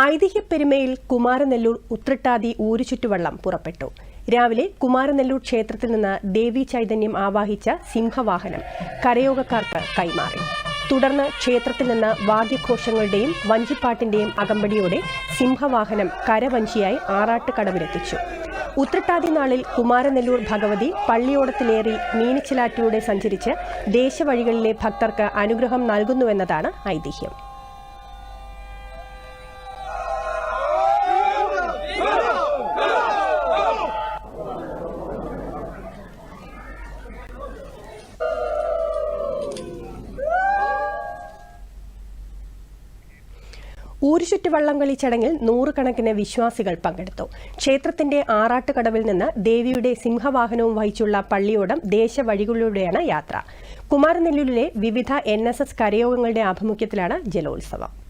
ഐതിഹ്യപ്പെരുമയിൽ കുമാരനെല്ലൂർ ഉത്രട്ടാതി ഊരുചുറ്റുവള്ളം പുറപ്പെട്ടു. രാവിലെ കുമാരനെല്ലൂർ ക്ഷേത്രത്തിൽ നിന്ന് ദേവി ചൈതന്യം ആവാഹിച്ച സിംഹവാഹനം കരയോഗക്കാർക്ക് കൈമാറി. തുടർന്ന് ക്ഷേത്രത്തിൽ നിന്ന് വാദ്യഘോഷങ്ങളുടെയും വഞ്ചിപ്പാട്ടിന്റെയും അകമ്പടിയോടെ സിംഹവാഹനം കരവഞ്ചിയായി ആറാട്ടുകടവിലെത്തിച്ചു. ഉത്രട്ടാതി നാളിൽ കുമാരനെല്ലൂർ ഭഗവതി പള്ളിയോടത്തിലേറി മീനിച്ചിലാറ്റിലൂടെ സഞ്ചരിച്ച് ദേശവഴികളിലെ ഭക്തർക്ക് അനുഗ്രഹം നൽകുന്നുവെന്നതാണ് ഐതിഹ്യം. ഊരുചുറ്റുവള്ളംകളി ചടങ്ങിൽ നൂറുകണക്കിന് വിശ്വാസികൾ പങ്കെടുത്തു. ക്ഷേത്രത്തിന്റെ ആറാട്ടുകടവിൽ നിന്ന് ദേവിയുടെ സിംഹവാഹനവും വഹിച്ചുള്ള പള്ളിയോടം ദേശവഴികളിലൂടെയാണ് യാത്ര. കുമാരനെല്ലൂരിലെ വിവിധ എൻ എസ് എസ് കരയോഗങ്ങളുടെ ആഭിമുഖ്യത്തിലാണ് ജലോത്സവം.